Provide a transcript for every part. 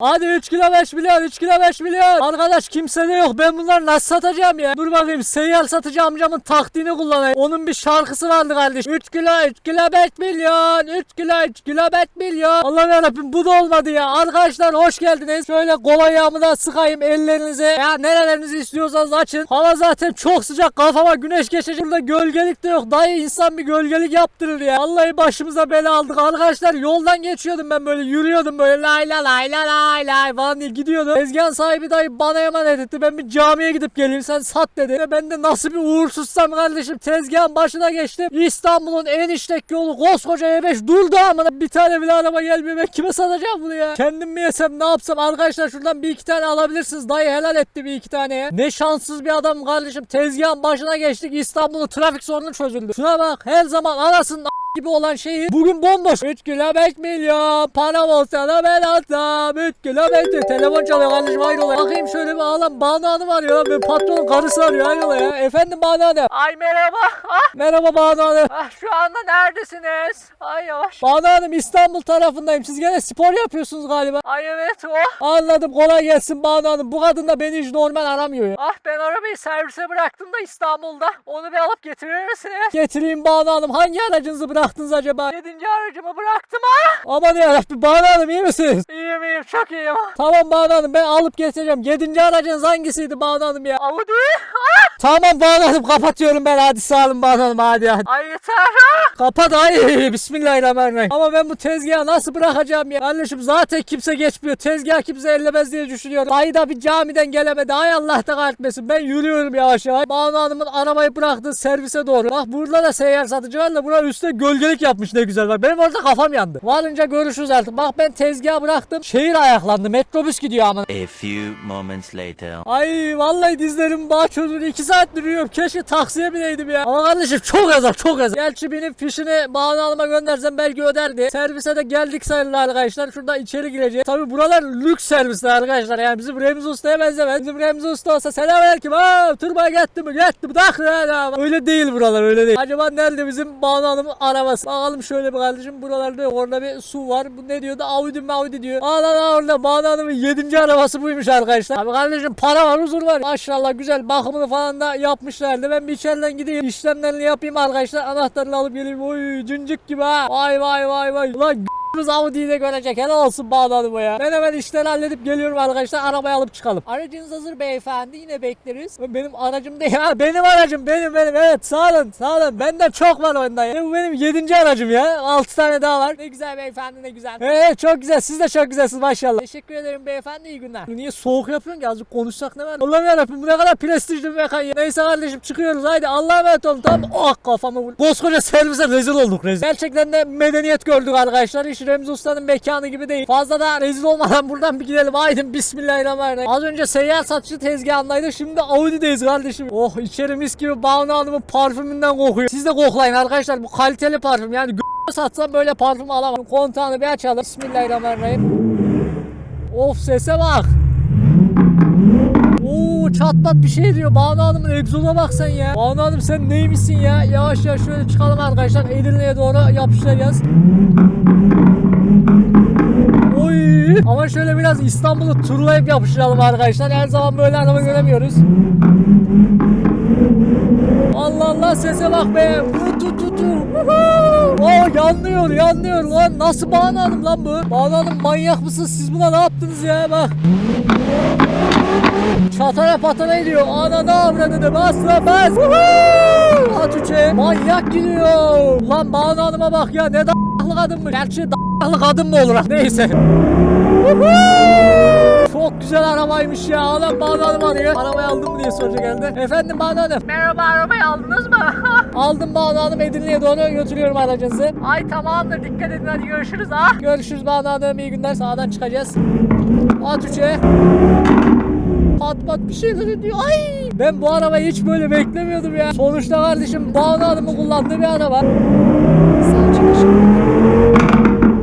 Hadi 3 kilo 5 milyon 3 kilo 5 milyon. Arkadaş kimse de yok ben bunları nasıl satacağım ya? Dur bakayım seyyar satıcı amcamın taktiğini kullanayım. Onun bir şarkısı vardı kardeş. 3 kilo 3 kilo 5 milyon 3 kilo 3 kilo 5 milyon. Allah'ım yarabbim bu da olmadı ya. Arkadaşlar hoş geldiniz. Şöyle kol ayağımı da sıkayım ellerinize. Ya nerelerinizi istiyorsanız açın. Hava zaten çok sıcak kafama güneş geçecek. Burada gölgelik de yok. Dayı insan bir gölgelik yaptırır ya. Vallahi başımıza bela aldık. Arkadaşlar yoldan geçiyordum ben böyle yürüyordum böyle lay la lay la lay lay falan diye gidiyordum. Tezgahın sahibi dayı bana emanet etti. Ben bir camiye gidip geleyim sen sat dedi. Ve ben de nasıl bir uğursuzsam kardeşim tezgahın başına geçtim. İstanbul'un en işlek yolu koskoca E5 durdu ama bir tane bile araba gelmiyor. Ben kime satacağım bunu ya? Kendim mi yesem ne yapsam? Arkadaşlar şuradan bir iki tane alabilirsiniz. Dayı helal etti bir iki tane ya. Ne şanssız bir adam kardeşim. Tezgahın başına geçtik. İstanbul'un trafik sorunu çözüldü. Şuna bak her zaman arasında gibi olan şehir bugün bomboş. 3 kilo 5 milyon param olsa da ben atsam 3 kilo 5 milyon. Telefon çalıyor kardeşim hayrola. Bakayım şöyle bir ağlam Banu Hanım arıyor. Ben patronun karısı arıyor hayrola ya. Efendim Banu Hanım. Ay merhaba. Ah, merhaba Banu Hanım. Ah, şu anda neredesiniz? Ay yavaş. Banu Hanım İstanbul tarafındayım. Siz gene spor yapıyorsunuz galiba. Ay evet o. Anladım kolay gelsin Banu Hanım. Bu kadın da beni hiç normal aramıyor ya. Ah ben arabayı servise bıraktım da İstanbul'da. Onu bir alıp getirir misiniz? Getireyim Banu Hanım. Hangi aracınızı bıraktınız acaba? Yedinci aracımı bıraktım ha. Aman yarabbim Banu Hanım iyi misiniz? İyiyim iyiyim çok iyiyim. Tamam Banu Hanım ben alıp getireceğim. Yedinci aracınız hangisiydi Banu Hanım ya? Audi. Tamam Banu Hanım kapatıyorum ben hadi sağ olun Banu Hanım hadi hadi. Ay yeter Kapat ay bismillahirrahmanirrahim. Ama ben bu tezgahı nasıl bırakacağım ya? Kardeşim zaten kimse geçmiyor. Tezgah kimse ellemez diye düşünüyorum. Dayı da bir camiden gelemedi. Ay Allah da kahretmesin. Ben yürüyorum yavaş yavaş. Banu Hanım'ın arabayı bıraktığı servise doğru. Bak burada da seyyar satıcı var da buna üstte gölgelik yapmış ne güzel. Bak benim orada kafam yandı. Varınca görüşürüz artık. Bak ben tezgahı bıraktım. Şehir ayaklandı. Metrobüs gidiyor ama. A few moments later. Ay vallahi dizlerim bağ çözülü 2 saat duruyorum. Keşke taksiye bineydim ya. Ama kardeşim çok yazar çok yazar. Gerçi binip fişini Banu Hanım'a göndersem belki öderdi. Servise de geldik sayılır arkadaşlar. Şurada içeri gireceğiz. Tabi buralar lüks servisler arkadaşlar. Yani bizim Remzi Usta'ya benzemez. Bizim Remzi Usta olsa selamünaleyküm. Ha turba gitti mi? Gitti mi? Tak. Öyle değil buralar öyle değil. Acaba nerede bizim Banu Hanım'ın arabası? Bakalım şöyle bir kardeşim. Buralarda yok. Orada bir su var. Bu ne diyordu? Audi Maudi diyor. Aa lan orada Banu Hanım'ın 7. arabası buymuş arkadaşlar. Abi kardeşim para var huzur var. Maşallah güzel bakımını falan da yapmışlardı. Ben bir içeriden gideyim. işlemlerini yapayım arkadaşlar. Anahtarını alıp geleyim. Oy cıncık gibi ha. Vay vay vay vay. Ulan biz Audi'yi de görecek. Helal olsun ya. Ben hemen işleri halledip geliyorum arkadaşlar. Arabayı alıp çıkalım. Aracınız hazır beyefendi. Yine bekleriz. Benim aracım değil. Ha, benim aracım benim benim. Evet sağ olun sağ olun. Benden çok var ondan ya. Bu benim 7. aracım ya. 6 tane daha var. Ne güzel beyefendi ne güzel. Evet çok güzel. Siz de çok güzelsiniz maşallah. Teşekkür ederim beyefendi. İyi günler. Niye soğuk yapıyorsun ki? Azıcık konuşsak ne var? Allah'ım yarabbim bu ne kadar prestijli bir mekan ya. Neyse kardeşim çıkıyoruz. Haydi Allah'a emanet olun. Tamam. Oh kafamı vur. Koskoca servise rezil olduk rezil. Gerçekten de medeniyet gördük arkadaşlar. Hiç Remzi Usta'nın mekanı gibi değil. Fazla da rezil olmadan buradan bir gidelim. Haydi bismillahirrahmanirrahim. Az önce seyyar satıcı tezgahındaydı. Şimdi Audi'deyiz kardeşim. Oh içeri mis gibi Banu Hanım'ın parfümünden kokuyor. Siz de koklayın arkadaşlar. Bu kaliteli parfüm. Yani g- satsam böyle parfüm alamam. Kontağını bir açalım. Bismillahirrahmanirrahim. Of sese bak. Oo çatlat bir şey diyor. Banu Hanım'ın egzoza bak sen ya. Banu Hanım sen neymişsin ya? Yavaş yavaş şöyle çıkalım arkadaşlar. Edirne'ye doğru yapışacağız. Ama şöyle biraz İstanbul'u turlayıp yapıştıralım arkadaşlar. Her zaman böyle araba göremiyoruz. Allah Allah sese bak be. Tu tu tu tu. Oo yanlıyor yanlıyor lan. Nasıl Banu Hanım lan bu? Banu Hanım manyak mısınız? Siz buna ne yaptınız ya? Bak. Çatara patara ediyor. Ana ne avradını bas lan bas. Üçe. Manyak gidiyor. Lan Banu Hanım'a bak ya ne d***lı kadın mı? Gerçi d***lı kadın mı olur? Neyse. Çok güzel arabaymış ya. Adam Banu Hanım arıyor. Arabayı aldın mı diye soracak herhalde. Efendim Banu Hanım. Merhaba arabayı aldınız mı? Aldım Banu Hanım Edirne'ye doğru götürüyorum aracınızı. Ay tamamdır dikkat edin hadi görüşürüz ha. Görüşürüz Banu Hanım iyi günler. Sağdan çıkacağız. At üçe. Pat pat bir şeyler diyor. Ay! Ben bu arabayı hiç böyle beklemiyordum ya. Sonuçta kardeşim Banu Hanım'ın kullandığı bir araba. Sağ çıkış.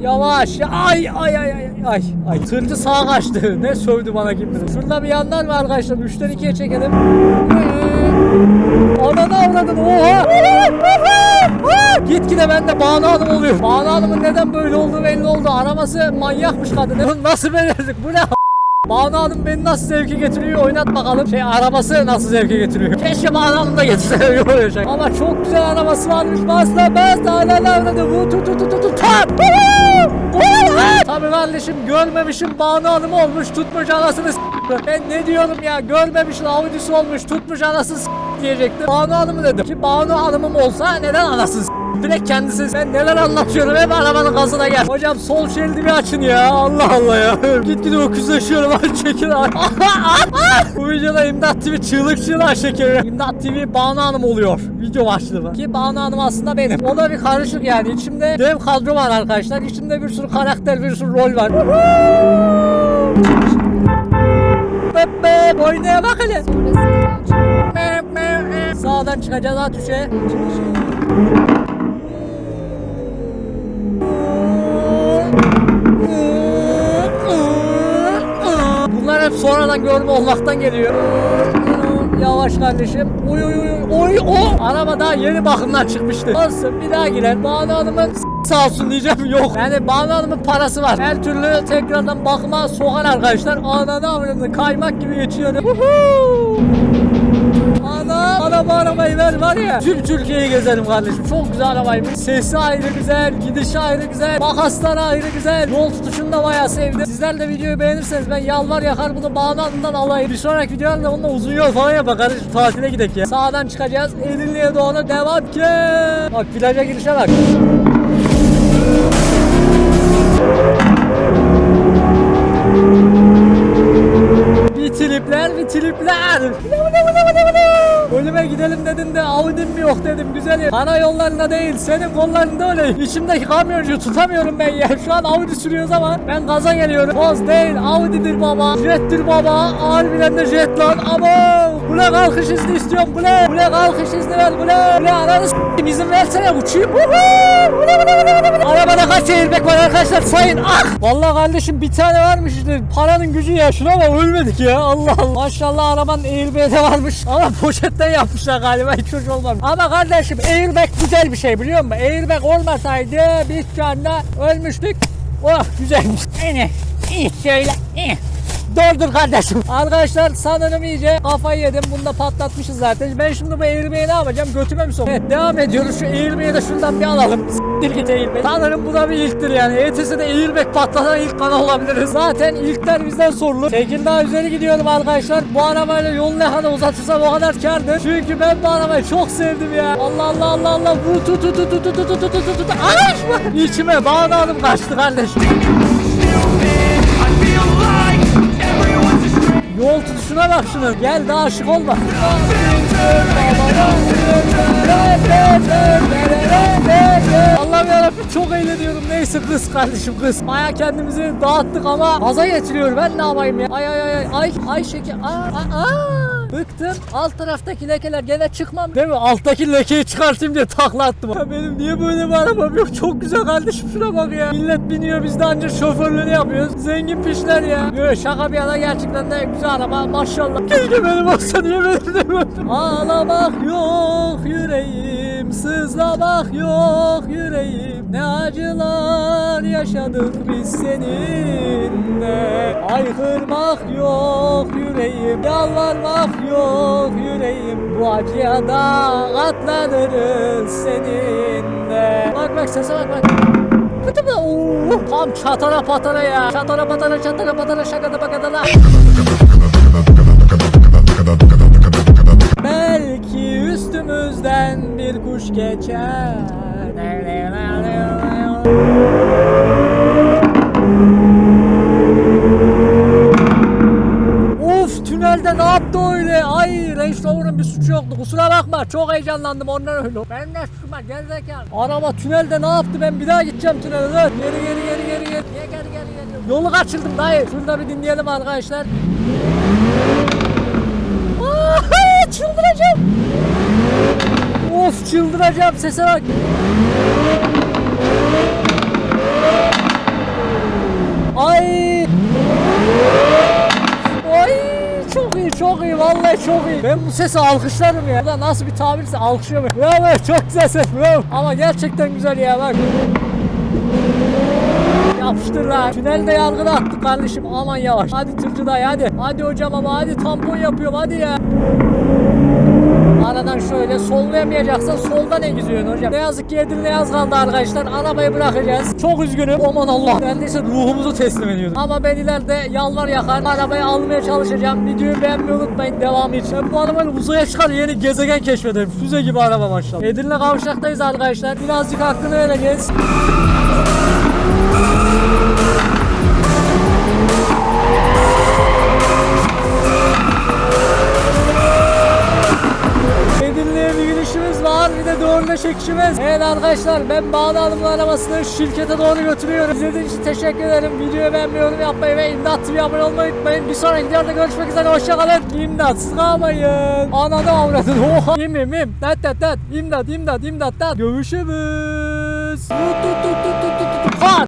Yavaş. Ay ay ay ay ay. Ay tırcı sağa kaçtı. Ne sövdü bana kim bilir. Şurada bir yanlar var arkadaşlar. 3'ten 2'ye çekelim. Ee, Ananı avradın oha. Gitgide ben de Banu Hanım oluyor. Banu Hanım'ın neden böyle olduğu belli oldu. Araması manyakmış kadını. Nasıl belirledik? Bu ne Banu Hanım beni nasıl zevke getiriyor oynat bakalım. Şey arabası nasıl zevke getiriyor. Keşke Banu Hanım da getirse böyle şey. Ama çok güzel arabası varmış. Basla basla hala lavradı. Bu tu tu tu tu tu tap. Tabii kardeşim görmemişim Banu Hanım olmuş tutmuş anasını s- Ben ne diyorum ya görmemişim Audi'si olmuş tutmuş anasını s- diyecektim. Banu Hanım'ı dedim. Ki Banu Hanım'ım olsa neden anasını s- Direkt kendisi ben neler anlatıyorum hep arabanın gazına gel. Hocam sol şeridi bir açın ya Allah Allah ya. Gitgide öküzleşiyorum ay çekin. Bu videoda İmdat TV çığlık çığlığa çekiyor. İmdat TV Banu Hanım oluyor. Video başlığı. Ki Banu Hanım aslında benim. O da bir karışık yani. İçimde dev kadro var arkadaşlar. İçimde bir sürü karakter bir sürü rol var. Bep bep oynaya bak hele. Sağdan çıkacağız at üçe. Bunlar hep sonradan görme olmaktan geliyor. Yavaş kardeşim. Oy oy oy oy o. Araba daha yeni bakımdan çıkmıştı. Olsun bir daha girer. Banu Hanım'ın sağ olsun diyeceğim yok. Yani Banu Hanım'ın parası var. Her türlü tekrardan bakıma sokar arkadaşlar. Ananı avradını kaymak gibi geçiyor. Huhu. Ana araba arabayı ver var ya Tüm Türkiye'yi gezerim kardeşim. Çok güzel arabaymış Sesi ayrı güzel gidişi ayrı güzel Makasları ayrı güzel. Yol tutuşunu da bayağı sevdim. Sizler de videoyu beğenirseniz ben yalvar yakar bunu bağlandığından alayım. Bir sonraki videolarda onunla uzun yol falan yapar kardeşim. Tatile gidek ya. Sağdan çıkacağız. Edirne'ye doğru devam ki. Bak plaja girişe bak. Bir tripler bir tripler. Ölüme gidelim dedin de Audi'm mi yok dedim güzelim. Ana yollarında değil senin kollarında öyle. İçimdeki kamyoncu tutamıyorum ben ya. Şu an Audi sürüyoruz ama ben gaza geliyorum. Toz değil Audi'dir baba. Jet'tir baba. Harbiden de jet lan. Ama bu ne kalkış izni istiyorum bu ne? Bu ne kalkış izni ver bu ne? Bu ne ananı s**eyim izin versene uçayım. Huhu! Bu ne, bu ne, bu ne, bu ne? Arabada kaç airbag var arkadaşlar sayın. Ah! Vallahi kardeşim bir tane varmış işte. Paranın gücü ya. Şuna bak ölmedik ya. Allah Allah. Maşallah arabanın airbag'i de varmış. Ama poşetten yapmışlar galiba. Hiç hoş olmamış. Ama kardeşim airbag güzel bir şey biliyor musun? Airbag olmasaydı biz şu anda ölmüştük. Oh güzelmiş. Yine iyi şöyle. iyi. Doğrudur kardeşim. Arkadaşlar sanırım iyice kafayı yedim. Bunu da patlatmışız zaten. Ben şimdi bu airbag'i ne yapacağım? Götüme mi sokayım? Evet devam ediyoruz. Şu airbag'i de şuradan bir alalım. Git airbag. Sanırım bu da bir ilktir yani. ETS'de airbag patlatan ilk kanal olabiliriz. Zaten ilkler bizden sorulur. Tekirdağ üzeri gidiyorum arkadaşlar. Bu arabayla yolu ne kadar uzatırsam o kadar kardır. Çünkü ben bu arabayı çok sevdim ya. Allah Allah Allah Allah. Bu tu tu tu tu tu tu tu tu tu tu tu. Ay! İçime bağladım kaçtı kardeşim. Yol tutuşuna bak şunu. Gel daha aşık olma. Allah'ım yarabbim çok eğleniyorum. Neyse kız kardeşim kız. Baya kendimizi dağıttık ama gaza getiriyor. Ben ne yapayım ya? Ay ay ay ay. Ay şeker. Aa, aa, aa. Bıktım. Alt taraftaki lekeler gene çıkmam. Değil mi? Alttaki lekeyi çıkartayım diye takla attım. Ya benim niye böyle bir arabam yok? Çok güzel kardeşim şuna bak ya. Millet biniyor biz de ancak şoförlüğünü yapıyoruz. Zengin pişler ya. Yo, şaka bir yana gerçekten de güzel araba maşallah. Keşke benim olsa niye benim demedim. Ağlamak yok yüreğim. Sızlamak yok yüreğim. Ne acılar yaşadık biz seninle. Haykırmak yok yüreğim. Yalvarmak yok yüreğim. Bu acıya da katlanırız seninle. Bak bak sese bak bak. Kıtı mı? Oo, tam çatara patara ya. Çatara patara çatara patara şakada bakadala. Belki üstümüzden bir kuş geçer. Of tünelde ne yaptı öyle? Ay Range Rover'ın bir suçu yoktu. Kusura bakma çok heyecanlandım ondan öyle. Ben de şuna gerizekalı. Araba tünelde ne yaptı? Ben bir daha gideceğim tünele. Dur. Geri geri geri geri geri. Niye geri geri geri? Yolu kaçırdım dayı. Şurada bir dinleyelim arkadaşlar. Aa, çıldıracağım. Of çıldıracağım sese bak. Ay. Ay çok iyi çok iyi vallahi çok iyi. Ben bu sesi alkışlarım ya. Bu da nasıl bir tabirse alkışlıyorum. Bravo çok güzel ses bravo. Ama gerçekten güzel ya bak. Yapıştır lan. Tünelde yargıda attık kardeşim. Aman yavaş. Hadi tırcı dayı hadi. Hadi hocam ama hadi tampon yapıyorum hadi ya. Aradan şöyle sollayamayacaksan soldan ne hocam? Ne yazık ki Edirne yaz kaldı arkadaşlar. Arabayı bırakacağız. Çok üzgünüm. Aman Allah. Neredeyse ruhumuzu teslim ediyordum. Ama ben ileride yalvar yakar arabayı almaya çalışacağım. Videoyu beğenmeyi unutmayın. Devamı için. Ben bu arabayla uzaya çıkar yeni gezegen keşfederim. Füze gibi araba maşallah. Edirne kavşaktayız arkadaşlar. Birazcık hakkını vereceğiz. Var bir de doğruna çekişimiz. Evet arkadaşlar ben Bağlı Hanım'ın arabasını şirkete doğru götürüyorum. İzlediğiniz için teşekkür ederim. Videoyu beğenmeyi, yorum yapmayı ve İmdat TV'ye abone olmayı unutmayın. Bir sonraki videoda görüşmek üzere. Hoşçakalın. İmdatsız kalmayın. Ananı avradın. Oha. İm im im. Dat dat dat. İmdat imdat imdat dat. Görüşürüz. Tut tut tut tut.